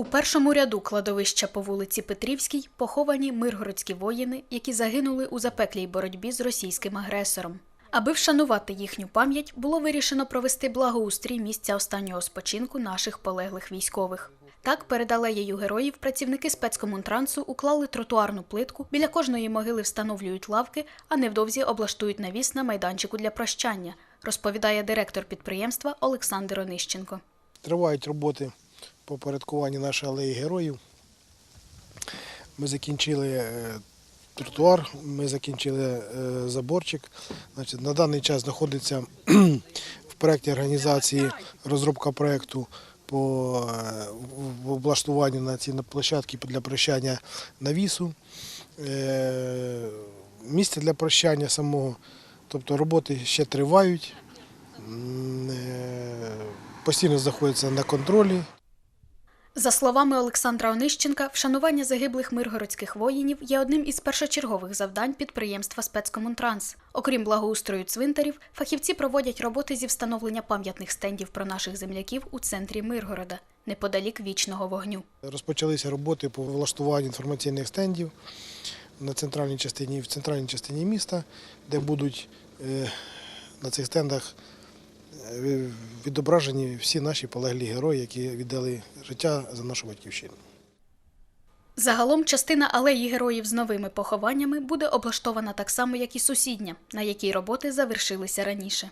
У першому ряду кладовища по вулиці Петрівській поховані миргородські воїни, які загинули у запеклій боротьбі з російським агресором. Аби вшанувати їхню пам'ять, було вирішено провести благоустрій місця останнього спочинку наших полеглих військових. Так, перед алеєю героїв працівники спецкомунтрансу уклали тротуарну плитку, біля кожної могили встановлюють лавки, а невдовзі облаштують навіс на майданчику для прощання, розповідає директор підприємства Олександр Онищенко. Тривають роботи по порядкуванню нашої алеї героїв. Ми закінчили е, тротуар, ми закінчили е, заборчик. Значить, на даний час знаходиться в проєкті організації розробка проєкту по е, облаштуванню на ці площадки для прощання навісу. Місце для прощання самого, тобто роботи ще тривають. Постійно знаходиться на контролі. За словами Олександра Онищенка, вшанування загиблих миргородських воїнів є одним із першочергових завдань підприємства спецкомунтранс. Окрім благоустрою цвинтарів, фахівці проводять роботи зі встановлення пам'ятних стендів про наших земляків у центрі Миргорода, неподалік вічного вогню. Розпочалися роботи по влаштуванню інформаційних стендів на центральній частині в центральній частині міста, де будуть е, на цих стендах відображені всі наші полеглі герої, які віддали життя за нашу батьківщину. Загалом частина алеї героїв з новими похованнями буде облаштована так само, як і сусідня, на якій роботи завершилися раніше.